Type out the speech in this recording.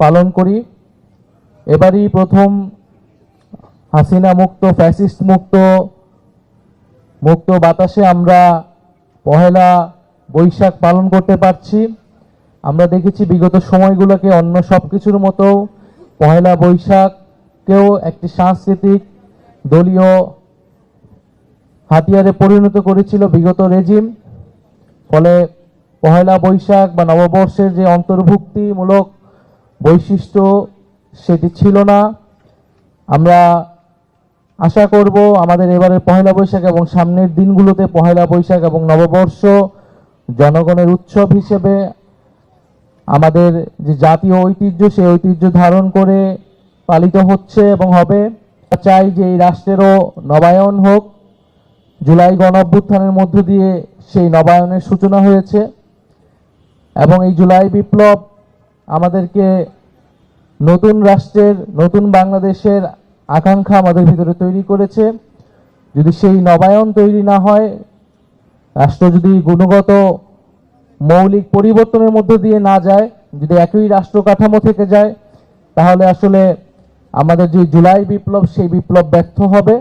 পালন করি। এবারই প্রথম হাসিনা মুক্ত, ফ্যাসিস্ট মুক্ত মুক্ত বাতাসে আমরা পহেলা বৈশাখ পালন করতে পারছি। আমরা দেখেছি বিগত সময়গুলোকে অন্য সব কিছুর মতো পহেলা বৈশাখকেও একটি সাংস্কৃতিক দলীয় হাতিয়ারে পরিণত করেছিল বিগত রেজিম। ফলে পহেলা বৈশাখ বা নববর্ষের যে অন্তর্ভুক্তিমূলক বৈশিষ্ট্য সেটি ছিল না। আমরা আশা করব আমাদের এবারের পহেলা বৈশাখ এবং সামনের দিনগুলোতে পহেলা বৈশাখ এবং নববর্ষ জনগণের উৎসব হিসেবে আমাদের যে জাতীয় ঐতিহ্য, সেই ঐতিহ্য ধারণ করে পালিত হচ্ছে এবং হবে। চাই যে এই রাষ্ট্রেরও নবায়ন হোক। জুলাই গণ অভ্যুত্থানের মধ্য দিয়ে সেই নবায়নের সূচনা হয়েছে। এবং এই জুলাই বিপ্লব আমাদেরকে নতুন রাষ্ট্রের, নতুন বাংলাদেশের আকাঙ্ক্ষা আমাদের ভিতরে তৈরি করেছে। যদি সেই নবায়ন তৈরি না হয়, রাষ্ট্র যদি গুণগত মৌলিক পরিবর্তনের মধ্য দিয়ে না যায়, যদি একই রাষ্ট্র কাঠামো থেকে যায়, তাহলে আসলে আমাদের যে জুলাই বিপ্লব, সেই বিপ্লব ব্যর্থ হবে।